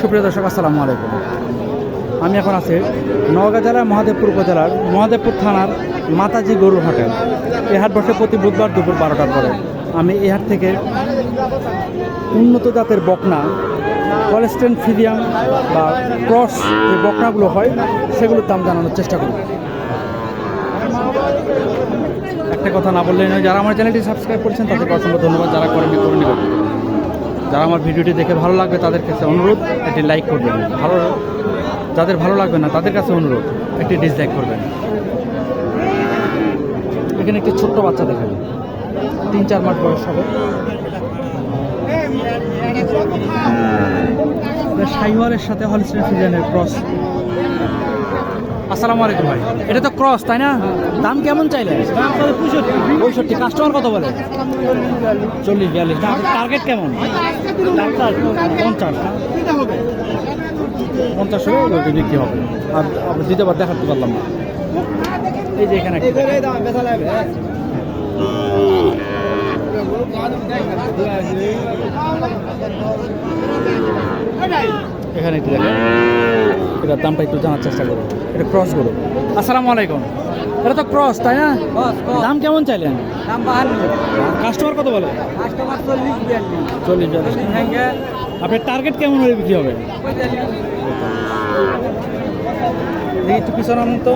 সুপ্রিয় দর্শক, আসসালামু আলাইকুম। আমি এখন আছি নওগাঁ জেলার মহাদেবপুর উপজেলার মহাদেবপুর থানার মাতাজি গরুর হাটের। এই হাট বসে প্রতি বুধবার দুপুর বারোটার পরে। আমি এই হাট থেকে উন্নত জাতের বকনা কলেস্টেন ফিডিয়াম বা ক্রস যে বকনাগুলো হয়, সেগুলোর দাম জানানোর চেষ্টা করব। একটা কথা না বললেই নয়, যারা আমার চ্যানেলটি সাবস্ক্রাইব করেছেন, তাদেরকে অসংখ্য ধন্যবাদ, যারা করেনি করে নেবেন যারা আমার ভিডিওটি দেখে ভালো লাগবে তাদের কাছে অনুরোধ একটি লাইক করবেন। ভালো যাদের ভালো লাগবে না তাদের কাছে অনুরোধ একটি ডিসলাইক করবেন। এখানে একটি ছোট্ট বাচ্চা দেখেন তিন চার মাস বয়স হবে। শাহিওয়ালের সাথে হলিস্টেন সিজনের ক্রস আসসালামু আলাইকুম ভাই। এটা তো ক্রস তাই না? দাম কেমন চাইলে পঁয়ষট্টি। কাস্টমার কত বলে? চল্লিশ, বিয়াল্লিশ। টার্গেট কেমন? পঞ্চাশ পঞ্চাশ হলে বিক্রি হবে। আর দ্বিতীয়বার দেখাতে পারলাম না। এই যে এখানে একটা। এখানে একটু দেখেন। এটার দামটা একটু জানার চেষ্টা করব এটা ক্রস করো আসসালামু আলাইকুম। এটা তো ক্রস তাই না? দাম কেমন চাইলেন? দাম কাস্টমার কত বলে? কাস্টমার চল্লিশ চল্লিশ আপনার টার্গেট কেমন হলে বিক্রি হবে? একটু পিছনে তো।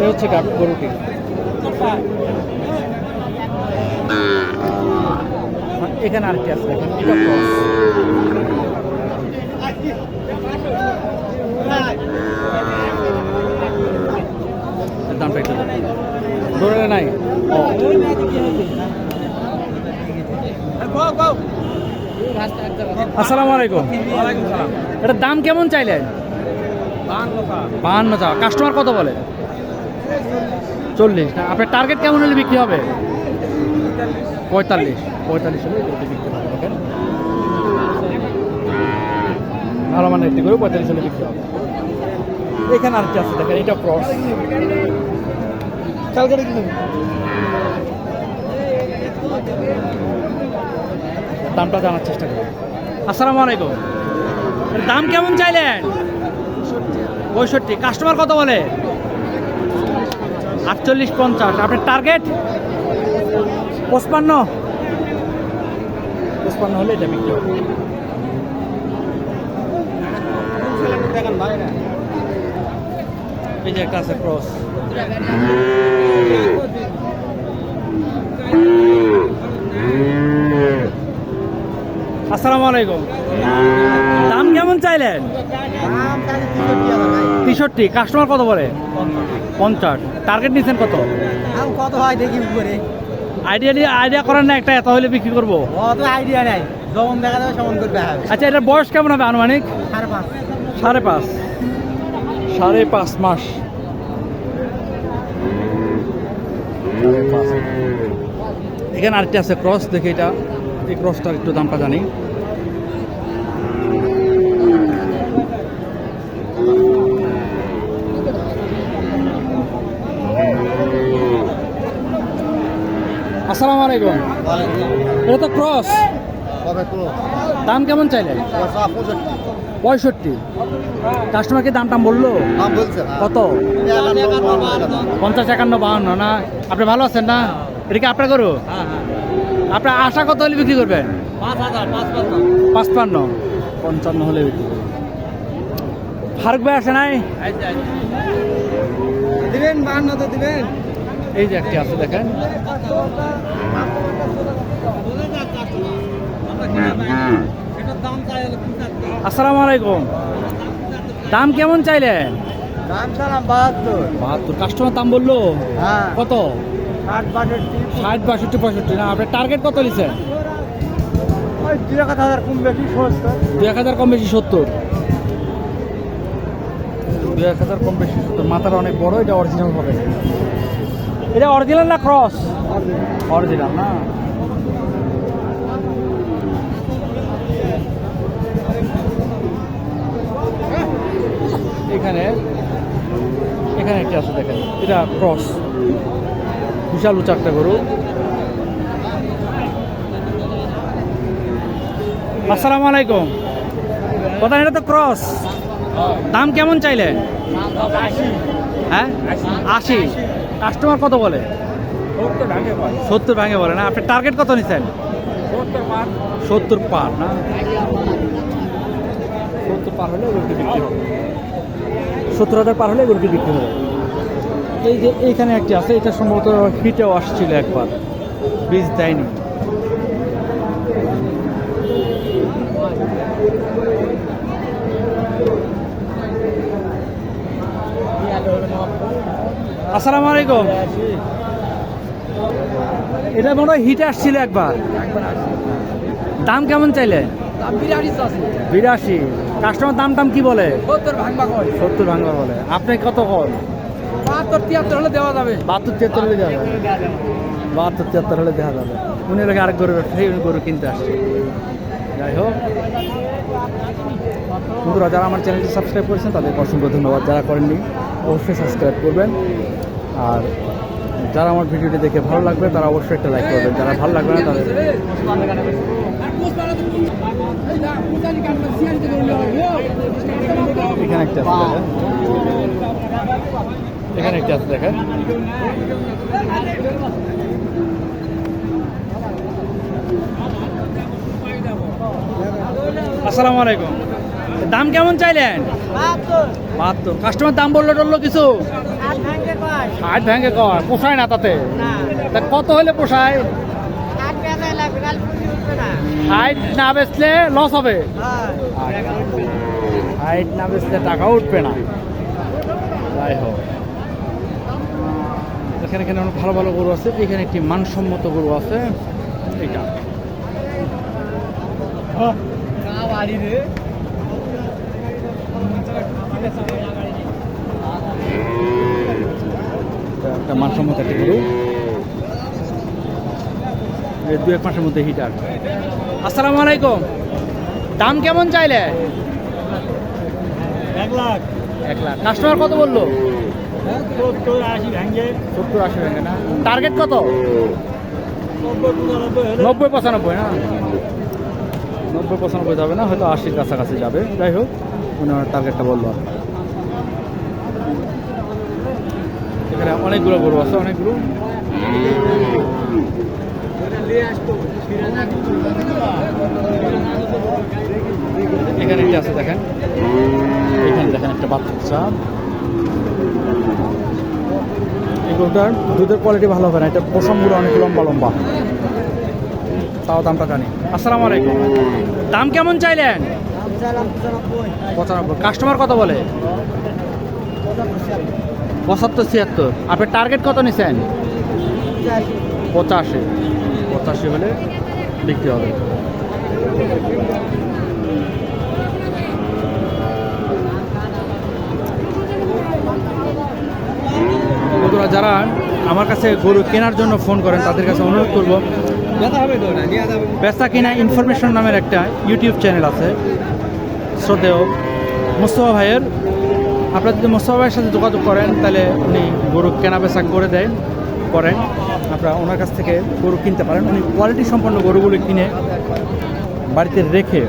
এ হচ্ছে কাঠ গরুটি। এখানে আরেকটি আছে দেখেন এটা cross। এর দামটা একটু ধরে নাই ও আসসালামু আলাইকুম। এটার দাম কেমন চাইলেন? বাহান্ন চা কাস্টমার কত বলে? চল্লিশ। আপনার টার্গেট কেমন হলে বিক্রি হবে? পঁয়তাল্লিশ। পঁয়তাল্লিশ হলে বিক্রি হবে দেখেন। ভালো মানে একটি করে পঁয়তাল্লিশ হলে বিক্রি হবে। এখানে আর কি আছে দেখেন এটা ক্রস কালকে দামটা জানার চেষ্টা করি আসসালামু আলাইকুম। দাম কেমন চাইলেন? পঁয়ষট্টি। কাস্টমার কত বলে? আটচল্লিশ পঞ্চাশ। আপনার টার্গেট পঁচপান্ন। পঁচপান্ন হলে এটা বিক্রি এই যে একটা আছে, ক্রস। আসসালামু আলাইকুম। দাম কেমন চাইলেন? তেষট্টি। কাস্টমার কত বলে? পঞ্চাশ। টার্গেট নিচ্ছেন কত? কত হয় দেখি করে আইডিয়া দিয়ে আইডিয়া করেন না একটা এত হলে বিক্রি করব। অত আইডিয়া নাই। যেমন দেখা যাবে সেমন করতে হবে আচ্ছা এটার বয়স কেমন হবে আনুমানিক? সাড়ে পাঁচ। সাড়ে পাঁচ। সাড়ে পাঁচ মাস। এখানে আরেকটি আছে ক্রস দেখি এটা। এই ক্রসটার একটু দামটা জানি। আসসালামু আলাইকুম। এটা তো ক্রস দাম কেমন চাইলে পঁয়ষট্টি। পঁয়ষট্টি। কাস্টমারকে দাম টাম বলল? বলছে কত? পঞ্চাশ একান্ন বাহান্ন না? আপনি ভালো আছেন না? এটা কি আপনার করো আপনার আশা কত হলে বিক্রি করবেন? পাঁচপান্ন। পঞ্চান্ন হলে বিক্রি করবেন। ফারুক ভাই আসে নাই? দিবেন বাহান্ন তো দিবেন। এই যে একটি আছে দেখেন। আসসালামু আলাইকুম। দাম কেমন চাইলেন? দাম চালাম বাহাত্তর। বাহাত্তর। কাস্টমার দাম বলল? হ্যাঁ। কত? ষাট বাষট্টি। ষাট বাষট্টি পঁয়ষট্টি। না আপনার টার্গেট কত বেশি দু এক হাজার কম বেশি সত্তর। দু এক হাজার কম বেশি সত্তর। মাথাটা অনেক বড় এটা অরিজিনাল হবে। এটা অরিজিনাল না ক্রস অরিজিনাল না। এখানে এখানে একটা আছে দেখেন। এটা ক্রস বিশাল উঁচা একটা গরু। আসসালামু আলাইকুম। কথা এটা তো ক্রস দাম কেমন চাইলে? হ্যাঁ? আশি। কাস্টমার কত বলে? সত্তর ভাঙে বলে না। আপনি টার্গেট কত নিচ্ছেন সত্তর পার না? সত্তর পার হলে গরুটি বিক্রি হবে। সত্তর হাজার পার হলে গরুটি বিক্রি হবে। এই যে এইখানে একটি আছে এটা সম্ভবত হিটেও আসছিল একবার বীজ দেয়নি। আসসালামু আলাইকুম। এটা মনে হয় হিটে আসছিল একবার। দাম কেমন চাইলে? বিরাশি। কাস্টমার দাম টাম কি বলে? সত্তর ভাঙবা বলে। আপনি কত কল বাহাত্তর তিয়াত্তর হলে দেওয়া যাবে। বাহাত্তর তিয়াত্তর হলে দেওয়া যাবে। বাহাত্তর তিয়াত্তর হলে দেওয়া যাবে। উনি এলাকায় আরেক গরু ব্যবসায়ী উনি গরু কিনতে আসছে। যাই হোক। বন্ধুরা যারা আমার চ্যানেলটি সাবস্ক্রাইব করেছেন তাদেরকে অসংখ্য ধন্যবাদ। যারা করেননি অবশ্যই সাবস্ক্রাইব করবেন। আর যারা আমার ভিডিওটি দেখে ভালো লাগবে তারা অবশ্যই একটা লাইক করবেন। যারা ভালো লাগবে না তাদের এখানে একটা এখানে একটা আছে দেখেন আসসালামু আলাইকুম। দাম কেমন চাইলেন? বাহাত্তর। কাস্টমার দাম বলল টললো কিছু? ষাট ভেঙে কর পোষায় না তাতে? তা কত হলে পোষায়? ষাট না। বেচলে লস হবে? হাইট না বেচলে টাকা উঠবে না। যাই হোক। এখানে এখানে অনেক ভালো ভালো গরু আছে এখানে একটি মানসম্মত গরু আছে এইটা। এটা একটা মানসম্মত একটা গরু। দু এক মাসের মধ্যে হিটার। আসসালামু আলাইকুম। দাম কেমন চাইলে? এক লাখ। এক লাখ। কাস্টমার কত বলল? সত্তর আশি সত্তর না টার্গেট কত? নব্বই পঁচানব্বই না? নব্বই পঁচানব্বই যাবে না হয়তো আশির কাছাকাছি যাবে। যাই হোক ওনার টার্গেটটা বলল। এখানে অনেকগুলো গরু আছে অনেকগুলো। এখানে একটা আছে দেখেন? এখানে দেখেন একটা বাচ্চা। এই গরুটার দুধের কোয়ালিটি ভালো হবে না, এটা পশমগুলো অনেক লম্বা লম্বা। তাও দামটা জানি। আসসালামু আলাইকুম। দাম কেমন চাইলেন? পঁচানব্বই। কাস্টমার কত বলে? পঁচাত্তর, ছিয়াত্তর। আপনার টার্গেট কত নিছেন? পঁচাশি। পঁচাশি হলে বিক্রি হবে। বন্ধুরা যারা আমার কাছে গরু কেনার জন্য ফোন করেন তাদের কাছে অনুরোধ করব। বেচা কিনা ইনফরমেশন নামের একটা ইউটিউব চ্যানেল আছে। শ্রদ্ধেয় মোস্তফা ভাইয়ের। আপনারা যদি মোস্তফা ভাইয়ের সাথে যোগাযোগ করেন তাহলে উনি গরু কেনা বেচা করে দেন করেন। আপনারা ওনার কাছ থেকে গরু কিনতে পারেন। উনি কোয়ালিটি সম্পন্ন গরুগুলো কিনে বাড়িতে রেখে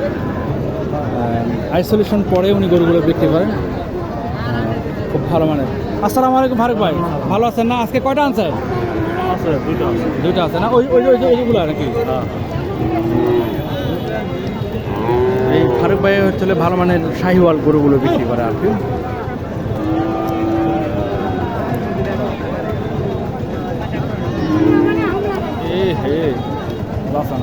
আইসোলেশন পরে উনি গরুগুলো বিক্রি করেন। খুব ভালো মানে আসসালামু আলাইকুম ফারুক ভাই। ভালো আছেন না? আজকে কয়টা আনছেন আছে দুটো আছে। দুইটা আছে না? ওই ওই ওই ওইগুলো নাকি? এই ফারুক ভাই হচ্ছে ভালো মানের শাহিওয়াল গরুগুলো বিক্রি করে আর কি। এ হে বাসা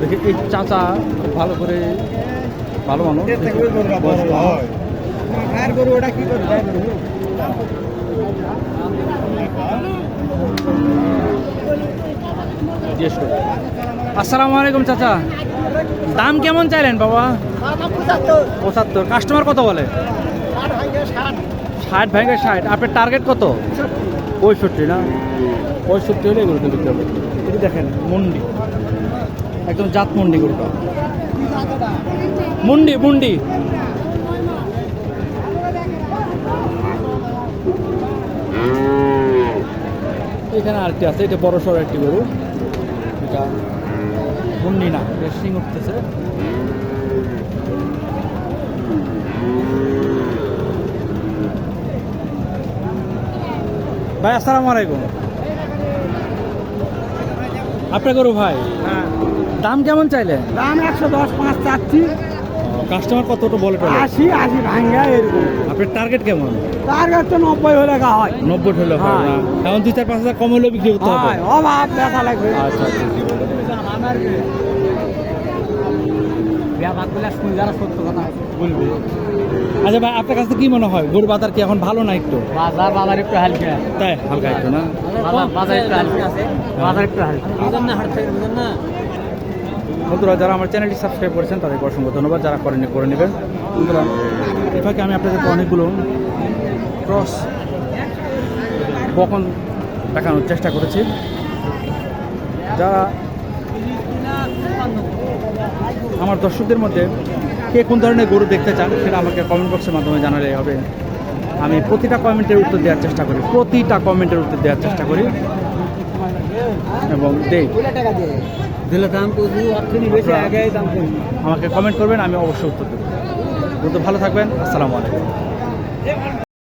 দেখি এই চাচা খুব ভালো করে ভালো মানুষ। আর গরু ওটা কি করি আসসালামু আলাইকুম, চাচা। দাম কেমন চাইলেন, বাবা? পঁচাত্তর। কাস্টমার কত বলে? ষাট ভেঙে ষাট। আপনার টার্গেট কত? পঁয়ষট্টি না? পঁয়ষট্টি হলে গরুটা বিক্রি হবে। এটি দেখেন, মুন্ডি। একদম জাত মুন্ডি গরুটা। মুন্ডি মুন্ডি। এখানে আরেকটি আছে এটা বড় সড়ো একটি গরু। এটা মুন্নি না রেসিং উঠতেছে। ভাই আসসালামু আলাইকুম। আপনার গরু ভাই দাম কেমন চাইলে দাম একশো দশ পাঁচ চাচ্ছি। কাস্টমার কতটা বলে টলে? আশি আশি ভাঙ্গা এরকম। আপনার টার্গেট কেমন? তার কাছে নব্বই হলে গা হয়। নব্বই হলে হয়। না। এখন দুই চার পাঁচ হাজার কম হলেও বিক্রি করতে হবে। হয় অভাব দেখা লাগবে। আচ্ছা আচ্ছা সত্য আচ্ছা ভাই আপনার কাছে কি মনে হয়? গরু বাজার কি এখন ভালো না একটু? বাজার বাজার একটু হালকা। তাই? হালকা একটু না? বাজার একটু হালকা। বাজার একটু হালকা। বুঝেন না হাট থেকে বুঝেন না? বন্ধুরা, যারা আমার চ্যানেলটি সাবস্ক্রাইব করেছেন, তাদেরকে অসংখ্য ধন্যবাদ। যারা করেনি করে নেবেন। বন্ধুরা এভাবে আমি আপনাদেরকে অনেকগুলো ক্রস বকন দেখানোর চেষ্টা করেছি। যারা আমার দর্শকদের মধ্যে কে কোন ধরনের গরু দেখতে চান, সেটা আমাকে কমেন্ট বক্সের মাধ্যমে জানালে হবে। আমি প্রতিটা কমেন্টের উত্তর দেওয়ার চেষ্টা করি। প্রতিটা কমেন্টের উত্তর দেওয়ার চেষ্টা করি। এবং দেই। দিলে দাম আমাকে কমেন্ট করবেন আমি অবশ্যই উত্তর দেবো। তো ভালো থাকবেন আসসালামু আলাইকুম।